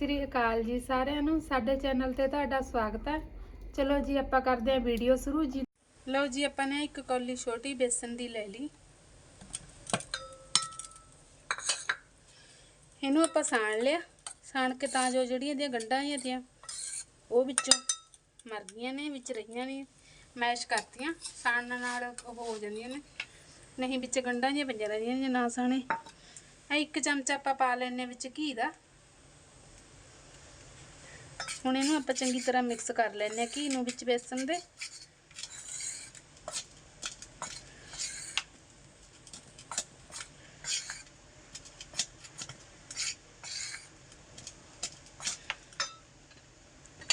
ਸ੍ਰੀ ਅਕਾਲ ਜੀ ਸਾਰਿਆਂ ਨੂੰ। ਸਾਡੇ ਚੈਨਲ ਤੇ ਤੁਹਾਡਾ ਸਵਾਗਤ ਹੈ। ਚਲੋ ਜੀ, ਆਪਾਂ ਕਰਦੇ ਹਾਂ ਵੀਡੀਓ ਸ਼ੁਰੂ। ਜੀ ਲਓ ਜੀ, ਆਪਾਂ ਨੇ ਇੱਕ ਕੌਲੀ ਛੋਟੀ ਬੇਸਨ ਦੀ ਲੈ ਲਈ। ਇਹਨੂੰ ਆਪਾਂ ਸਾਣ ਲਿਆ। ਸਾਣ ਕੇ ਤਾਂ ਜੋ ਜਿਹੜੀਆਂ ਦੀਆਂ ਗੰਢਾਂ ਆਈਆਂ ਤੀਆਂ, ਉਹ ਵਿੱਚੋਂ ਮਰ ਗਈਆਂ ਨੇ, ਵਿੱਚ ਰਹੀਆਂ ਨੇ, ਮੈਸ਼ ਕਰਤੀਆਂ। ਸਾਣਨ ਨਾਲ ਉਹ ਹੋ ਜਾਂਦੀਆਂ ਨੇ। ਨਹੀਂ, ਵਿੱਚ ਗੰਢਾਂ ਜਿਹੀਆਂ ਪਈਆਂ ਰਹਿੰਦੀਆਂ ਨੇ, ਨਾ ਸਾਣੇ। ਇੱਕ ਚਮਚਾ ਆਪਾਂ ਪਾ ਲੈਣੇ ਵਿੱਚ ਘੀ ਦਾ। ਹੁਣ ਇਹਨੂੰ ਆਪਾਂ ਚੰਗੀ ਤਰ੍ਹਾਂ ਮਿਕਸ ਕਰ ਲੈਂਦੇ ਆ ਘੀ ਨੂੰ ਵਿੱਚ ਬੇਸਨ ਦੇ।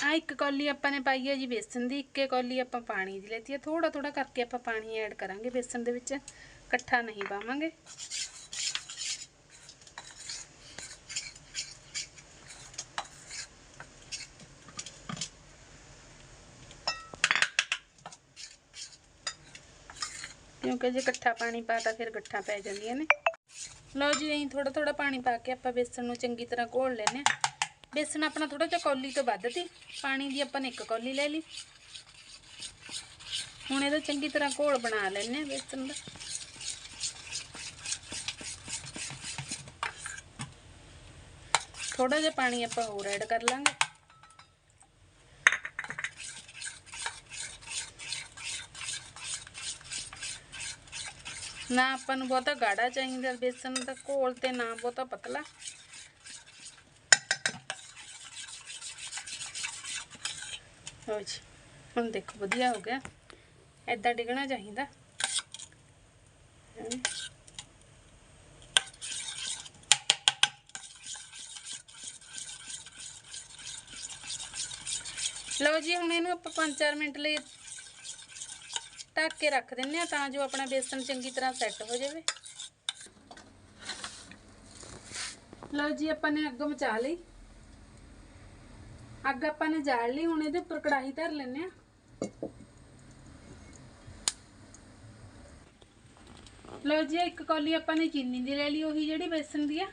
ਆ ਇੱਕ ਕੌਲੀ ਆਪਾਂ ਨੇ ਪਾਈ ਹੈ ਜੀ ਬੇਸਨ ਦੀ, ਇੱਕੇ ਕੌਲੀ ਆਪਾਂ ਪਾਣੀ ਦੀ ਲੈਤੀ ਹੈ। ਥੋੜਾ ਥੋੜਾ ਕਰਕੇ ਆਪਾਂ ਪਾਣੀ ਐਡ ਕਰਾਂਗੇ ਬੇਸਨ ਦੇ ਵਿੱਚ। ਇਕੱਠਾ ਨਹੀਂ ਪਾਵਾਂਗੇ। ਕਿਉਂਕਿ ਜੇ ਇਕੱਠਾ ਪਾਣੀ ਪਾਤਾ ਫਿਰ ਗੱਠਾਂ ਪੈ ਜਾਂਦੀਆਂ ਨੇ। ਲਓ ਜੀ, ਅਸੀਂ ਥੋੜਾ ਥੋੜਾ ਪਾਣੀ ਪਾ ਕੇ ਆਪਾਂ ਬੇਸਣ ਨੂੰ ਚੰਗੀ ਤਰ੍ਹਾਂ ਘੋਲ ਲੈਨੇ ਆ ਬੇਸਣ ਆਪਣਾ ਥੋੜਾ ਜਿਹਾ ਕੌਲੀ ਤੋਂ ਵੱਧ ਤੀ ਪਾਣੀ ਦੀ ਆਪਾਂ ਨੇ ਇੱਕ ਕੌਲੀ ਲੈ ਲਈ। ਹੁਣ ਇਹਦਾ ਚੰਗੀ ਤਰ੍ਹਾਂ ਘੋਲ ਬਣਾ ਲੈਨੇ ਆ ਬੇਸਣ ਦਾ। ਥੋੜਾ ਜਿਹਾ ਪਾਣੀ ਆਪਾਂ ਹੋਰ ਐਡ ਕਰ ਲਾਂਗੇ। ਨਾ ਆਪਾਂ ਨੂੰ ਬਹੁਤਾ ਗਾੜਾ ਚਾਹੀਦਾ ਬੇਸਨ ਦਾ ਘੋਲ ਤੇ ਨਾ ਬਹੁਤਾ ਪਤਲਾ। ਹੋ ਜੀ, ਹੁਣ ਦੇਖੋ ਵਧੀਆ ਹੋ ਗਿਆ। ਐਦਾਂ ਡਿਗਣਾ ਚਾਹੀਦਾ। ਲਓ ਜੀ, ਹੁਣ ਇਹਨੂੰ ਆਪਾਂ 5-4 ਮਿੰਟ ਲਈ ਢੱਕ ਕੇ ਰੱਖ ਦਿੰਨੇ ਆ ਤਾਂ ਜੋ ਆਪਣਾ ਬੇਸਨ ਚੰਗੀ ਤਰ੍ਹਾਂ ਸੈੱਟ ਹੋ ਜਾਵੇ। ਲਓ ਜੀ, ਆਪਾਂ ਨੇ ਅੱਗ ਮਚਾ ਲਈ। ਅੱਗ ਆਪਾਂ ਨੇ ਜਾਲ ਲਈ, ਹੁਣ ਇਹਦੇ ਉੱਪਰ ਕੜਾਹੀ ਧਰ ਲੈਨੇ ਆ। ਲਓ ਜੀ, ਇੱਕ ਕੌਲੀ ਆਪਾਂ ਨੇ ਚੀਨੀ ਦੀ ਲੈ ਲਈ, ਉਹੀ ਜਿਹੜੀ ਬੇਸਨ ਦੀ ਆ।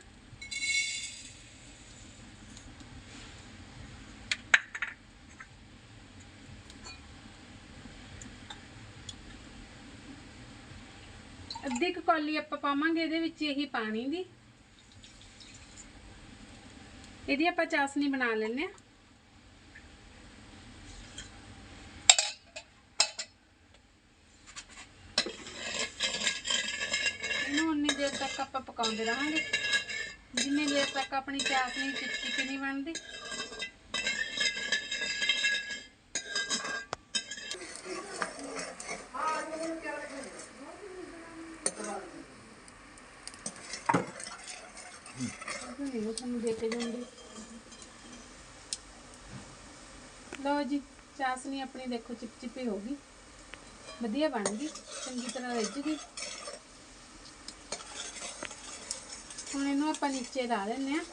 ਅੱਧੀ ਕੁ ਕੌਲੀ ਆਪਾਂ ਪਾਵਾਂਗੇ, ਇਹਦੇ ਵਿੱਚ ਇਹੀ ਪਾਣੀ ਦੀ। ਇਹਦੀ ਆਪਾਂ ਚਾਸਨੀ ਬਣਾ ਲੈਨੇ ਆ ਇਹਨੂੰ ਉਨੀ ਦੇਰ ਤੱਕ ਆਪਾਂ ਪਕਾਉਂਦੇ ਰਹਾਂਗੇ। ਜਿੰਨੀ ਦੇਰ ਤੱਕ ਆਪਣੀ ਚਾਸਨੀ ਚਿਪਚਿਪੀ ਨਹੀਂ ਬਣਦੀ ਨਹੀਂ ਤੁਹਾਨੂੰ ਦੇ ਕੇ ਜਾਂਦੀ ਲਓ ਜੀ ਚਾਸਨੀ ਆਪਣੀ ਦੇਖੋ ਚਿਪਚਿਪੀ ਹੋ ਗਈ। ਵਧੀਆ ਬਣ ਗਈ, ਚੰਗੀ ਤਰ੍ਹਾਂ ਰਿੱਝ ਗਈ। ਹੁਣ ਇਹਨੂੰ ਆਪਾਂ ਨੀਚੇ ਲਾ ਲੈਂਦੇ ਆ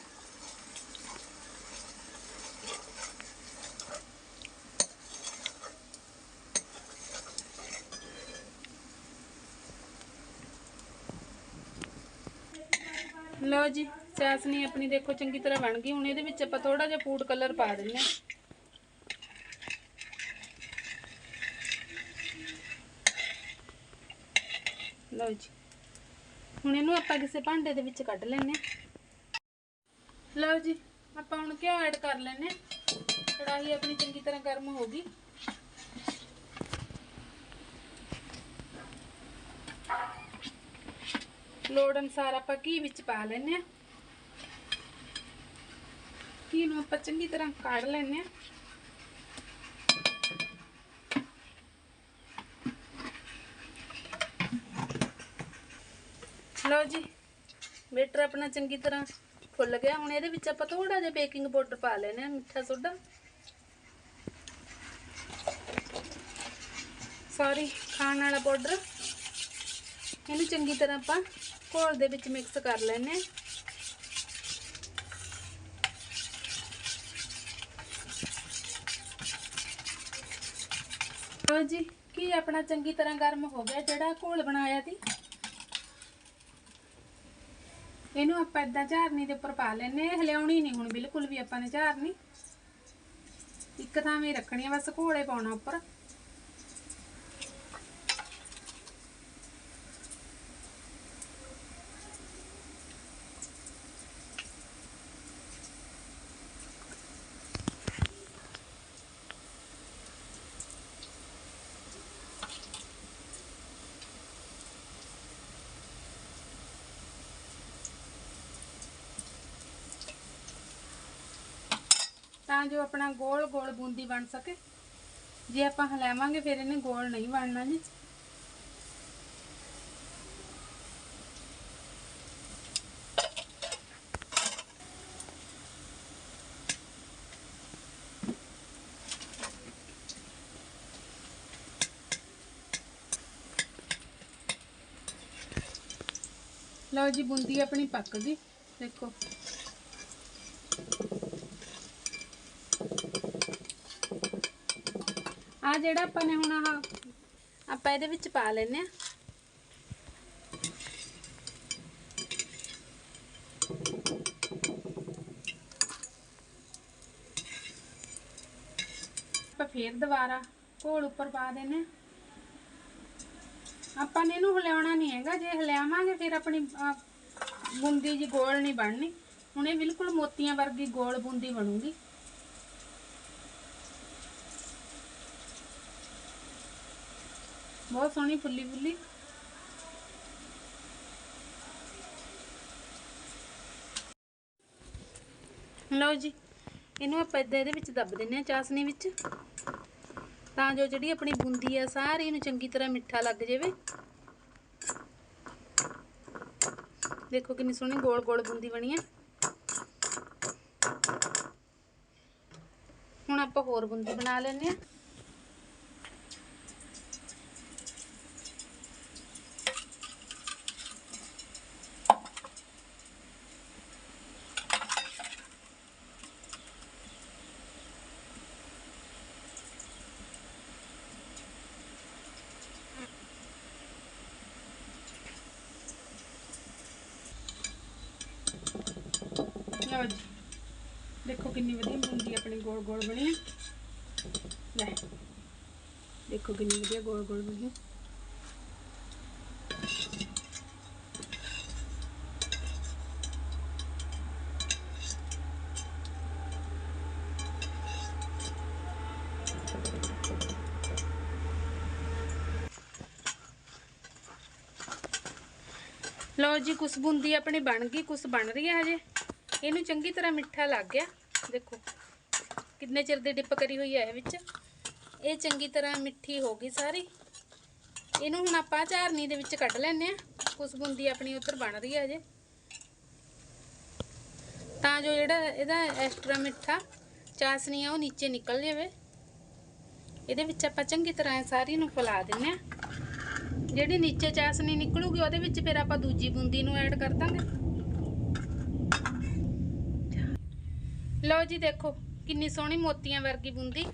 ਲਓ ਜੀ, ਚਾਸਨੀ ਆਪਣੀ ਦੇਖੋ ਚੰਗੀ ਤਰ੍ਹਾਂ ਬਣ ਗਈ। ਹੁਣ ਇਹਦੇ ਵਿੱਚ ਆਪਾਂ ਥੋੜਾ ਜਿਹਾ ਫੂਡ ਕਲਰ ਪਾ ਦਿੰਦੇ ਆ ਲਓ ਜੀ। ਹੁਣ ਇਹਨੂੰ ਆਪਾਂ ਕਿਸੇ ਭਾਂਡੇ ਦੇ ਵਿੱਚ ਕੱਢ ਲੈਨੇ ਲਓ ਜੀ, ਆਪਾਂ ਹੁਣ ਘਿਓ ਐਡ ਕਰ ਲੈਨੇ ਕੜਾਹੀ ਆਪਣੀ ਚੰਗੀ ਤਰ੍ਹਾਂ ਗਰਮ ਹੋ ਗਈ। ਲੋੜ ਅਨਸਾਰ ਆਪਾਂ ਘੀ ਵਿੱਚ ਪਾ ਲੈਨੇ ਆ ਘੀ ਨੂੰ ਆਪਾਂ ਚੰਗੀ ਤਰ੍ਹਾਂ ਕੱਢ ਲੈਨੇ ਆ ਲਓ ਜੀ। ਬੇਟਰ ਆਪਣਾ ਚੰਗੀ ਤਰ੍ਹਾਂ ਫੁੱਲ ਗਿਆ। ਹੁਣ ਇਹਦੇ ਵਿੱਚ ਆਪਾਂ ਥੋੜਾ ਜਿਹਾ ਬੇਕਿੰਗ ਪਾਊਡਰ ਪਾ ਲੈਨੇ ਮਿੱਠਾ ਸੋਡਾ। ਸੌਰੀ ਖਾਣ ਵਾਲਾ ਪਾਊਡਰ ਇਹਨੂੰ ਚੰਗੀ ਤਰ੍ਹਾਂ ਆਪਾਂ ਘੋਲ ਦੇ ਵਿੱਚ ਮਿਕਸ ਕਰ ਲੈਣੇ ਆ ਲਓ ਜੀ, ਕੀ ਆਪਣਾ ਚੰਗੀ ਤਰ੍ਹਾਂ ਗਰਮ ਹੋ ਗਿਆ ਜਿਹੜਾ ਘੋਲ ਬਣਾਇਆ ਸੀ? ਇਹਨੂੰ ਆਪਾਂ ਇਦਾਂ ਝਾਰਨੀ ਦੇ ਉੱਪਰ ਪਾ ਲੈਨੇ ਆ ਹਿਲਾਉਣੀ ਨਹੀਂ ਹੁਣ, ਬਿਲਕੁਲ ਵੀ ਆਪਾਂ ਨੇ ਝਾਰਨੀ। ਇੱਕ ਥਾਂ ਵੀ ਰੱਖਣੀ ਆ, ਬਸ ਘੋਲੇ ਪਾਉਣਾ ਉੱਪਰ। ਤਾਂ ਜੋ ਆਪਣਾ ਗੋਲ ਗੋਲ ਬੂੰਦੀ ਬਣ ਸਕੇ। ਜੇ ਆਪਾਂ ਹਿਲਾਵਾਂਗੇ, ਫਿਰ ਇਹਨੇ ਗੋਲ ਨਹੀਂ ਬਣਨਾ ਜੀ। ਲਓ ਜੀ, ਬੂੰਦੀ ਆਪਣੀ ਪੱਕ ਗਈ। ਦੇਖੋ। ਆ ਜਿਹੜਾ ਆਪਾਂ ਨੇ ਹੁਣ ਆਹ ਆਪਾਂ ਇਹਦੇ ਵਿੱਚ ਪਾ ਲੈਨੇ ਆ ਆਪਾਂ ਫੇਰ ਦੁਬਾਰਾ ਘੋਲ ਉੱਪਰ ਪਾ ਦੇਨੇ ਆ। ਆਪਾਂ ਨੇ ਇਹਨੂੰ ਹਿਲਾਉਣਾ ਨਹੀਂ ਹੈਗਾ ਜੇ ਹਿਲਾਵਾਂਗੇ ਫਿਰ ਆਪਣੀ ਆਹ, ਬੂੰਦੀ ਜੀ ਗੋਲ ਨਹੀਂ ਬਣਨੀ। ਹੁਣ ਇਹ ਬਿਲਕੁਲ ਮੋਤੀਆਂ ਵਰਗੀ ਗੋਲ ਬੂੰਦੀ ਬਣੂਗੀ। ਬਹੁਤ ਸੋਹਣੀ ਫੁੱਲੀ ਫੁੱਲੀ। ਲਓ ਜੀ, ਇਹਨੂੰ ਆਪਾਂ ਏਦਾਂ ਇਹਦੇ ਵਿੱਚ ਦੱਬ ਦਿੰਨੇ ਆ ਚਾਸਨੀ ਵਿੱਚ। ਤਾਂ ਜੋ ਜਿਹੜੀ ਆਪਣੀ ਬੂੰਦੀ ਆ, ਸਾਰੀ ਇਹਨੂੰ ਚੰਗੀ ਤਰ੍ਹਾਂ ਮਿੱਠਾ ਲੱਗ ਜਾਵੇ। ਦੇਖੋ ਕਿੰਨੀ ਸੋਹਣੀ ਗੋਲ ਗੋਲ ਬੂੰਦੀ ਬਣੀ ਆ। ਹੁਣ ਆਪਾਂ ਹੋਰ ਬੂੰਦੀ ਬਣਾ ਲੈਂਦੇ ਆ ਲਓ ਦੇਖੋ ਕਿੰਨੀ ਵਧੀਆ ਬੂੰਦੀ ਆਪਣੀ ਗੋਲ ਗੋਲ ਬਣੀ। ਲੈ, ਦੇਖੋ ਕਿੰਨੀ ਵਧੀਆ ਗੋਲ ਗੋਲ ਬਣੀ। ਲਓ ਜੀ ਕੁਛ ਬੂੰਦੀ ਆਪਣੀ ਬਣ ਗਈ ਕੁਛ ਬਣ ਰਹੀ ਹੈ ਹਜੇ। ਇਹਨੂੰ ਚੰਗੀ ਤਰ੍ਹਾਂ ਮਿੱਠਾ ਲੱਗ ਗਿਆ। ਦੇਖੋ, ਕਿੰਨੇ ਚਿਰ ਦੀ ਡਿਪ ਕਰੀ ਹੋਈ ਹੈ ਇਹ ਵਿੱਚ। ਇਹ ਚੰਗੀ ਤਰ੍ਹਾਂ ਮਿੱਠੀ ਹੋ ਗਈ ਸਾਰੀ। ਇਹਨੂੰ ਹੁਣ ਆਪਾਂ ਝਾਰਨੀ ਦੇ ਵਿੱਚ ਕੱਢ ਲੈਨੇ ਆ ਕੁਛ ਬੂੰਦੀ ਆਪਣੀ ਉੱਧਰ ਬਣ ਰਹੀ ਹੈ ਹਜੇ ਤਾਂ ਜੋ ਜਿਹੜਾ ਇਹਦਾ ਐਕਸਟਰਾ ਮਿੱਠਾ ਚਾਸਨੀ ਆ, ਉਹ ਨੀਚੇ ਨਿਕਲ ਜਾਵੇ। ਇਹਦੇ ਵਿੱਚ ਆਪਾਂ ਚੰਗੀ ਤਰ੍ਹਾਂ ਇਹ ਸਾਰੀ ਨੂੰ ਫੈਲਾ ਦਿੰਨੇ ਆ ਜਿਹੜੀ ਨੀਚੇ ਚਾਸਨੀ ਨਿਕਲੂਗੀ, ਉਹਦੇ ਵਿੱਚ ਫਿਰ ਆਪਾਂ ਦੂਜੀ ਬੂੰਦੀ ਨੂੰ ਐਡ ਕਰ ਦਾਂਗੇ। ਲਓ ਜੀ ਦੇਖੋ, ਕਿੰਨੀ ਸੋਹਣੀ ਮੋਤੀਆਂ ਵਰਗੀ ਬੂੰਦੀ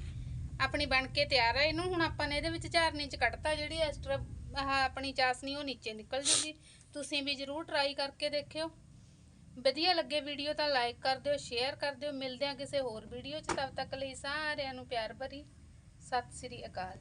ਆਪਣੀ ਬਣ ਕੇ ਤਿਆਰ ਹੈ ਇਹਨੂੰ ਹੁਣ ਆਪਾਂ ਨੇ ਇਹਦੇ ਵਿੱਚ ਝਾਰਨੀ ਚ ਕੱਢਤਾ ਜਿਹੜੀ ਐਕਸਟਰਾ ਆਹ ਆਪਣੀ ਚਾਸਨੀ ਉਹ ਨੀਚੇ ਨਿਕਲ ਜੂਗੀ। ਤੁਸੀਂ ਵੀ ਜਰੂਰ ਟਰਾਈ ਕਰਕੇ ਦੇਖਿਓ। ਵਧੀਆ ਲੱਗੇ ਵੀਡੀਓ ਤਾਂ ਲਾਈਕ ਕਰ ਦਿਓ ਸ਼ੇਅਰ ਕਰ ਦਿਓ। ਮਿਲਦੇ ਹਾਂ ਕਿਸੇ ਹੋਰ ਵੀਡੀਓ 'ਚ। ਤਦ ਤੱਕ ਲਈ ਸਾਰਿਆਂ ਨੂੰ ਪਿਆਰ ਭਰੀ। ਸਤਿ ਸ੍ਰੀ ਅਕਾਲ।